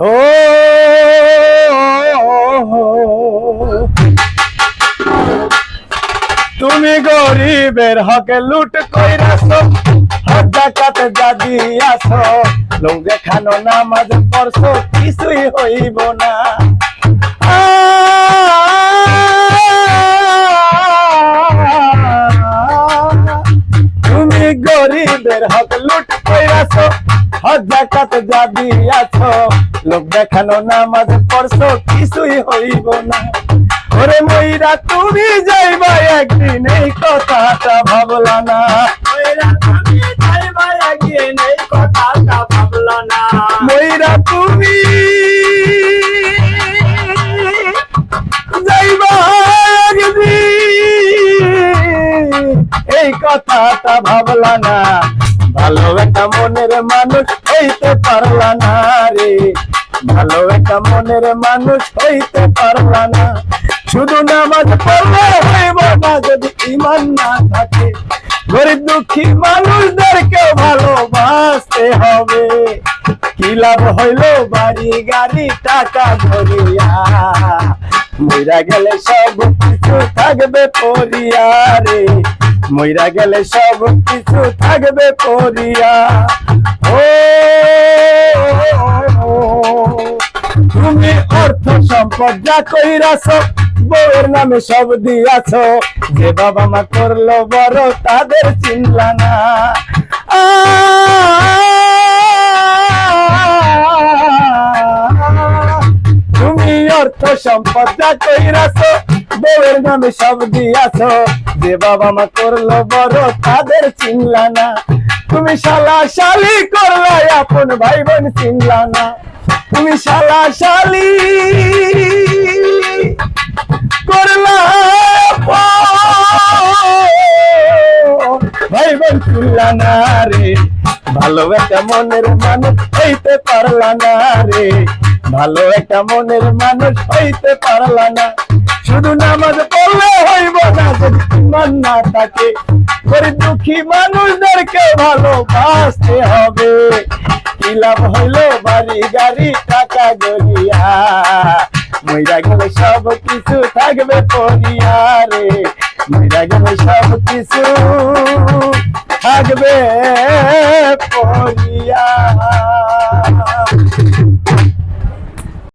ও তুমি গরিবের হকে লুট কইরাছ হজাকাতে যা দিয়াছ লঙ্গে খানো নামাজ পড়ছ, কিছুই হইব না। তুমি গরিবের হক লুট কইরাছ হজাকাতে যা দিয়াছ লোক দেখানো নামাজ পড়ছ কিছুই হইব না। ওরে ময়রা তুমি যাইবা একদিন এই কথাটা ভাবলা না। ময়রা তুমি যাইবা একদিন এই কথাটা ভাবলা না। ভালো একটা মনের মানুষ হইতে পারলা না রে। ভালো একটা মনের মানুষ হইতে পারলা না। শুধু নামাজ পড়লে হইব না যদি ইমান না থাকে। গরিব দুঃখী মানুষদেরকে ভালোবাসতে হবে। কি লাভ হইল বাড়ি, গাড়ি, টাকা ধরিয়া? মইরা গেলে সব কিছু থাকবে পরিয়া রে। মইরা গেলে সব কিছু থাকবে পরিয়া ও, তুমি অর্থ সম্পদ যা কইরাছ, বউয়ের নামে সব দিয়াছ। যে বাবা মা করল বড়, তাদের চিনলা না। তুমি অর্থ সম্পদ যা কইরাছ বউয়ের নামে সব দিয়াছ। যে বাবা মা করল বড়, তাদের চিনলা না। তুমি শালা শালি করলা আপন ভাই বোন চিনলা না। তুমি শালা শালি করলা ভাই বোন চিনলা না রে। ভালো একটা মনের মানুষ হইতে পারলা না রে। ভালো একটা মনের মানুষ হইতে পারলা না। শুধু নামাজ পড়লে হইব না যদি ইমান না থাকে। গরিব দুঃখী মানুষদেরকে ভালোবাসতে হবে। কি লাভ হইল বাড়ি গাড়ি, টাকা গড়িয়া মইরা গেলে সব কিছু থাকবে পড়িয়া রে গেলে সব কিছু থাকবে পড়িয়া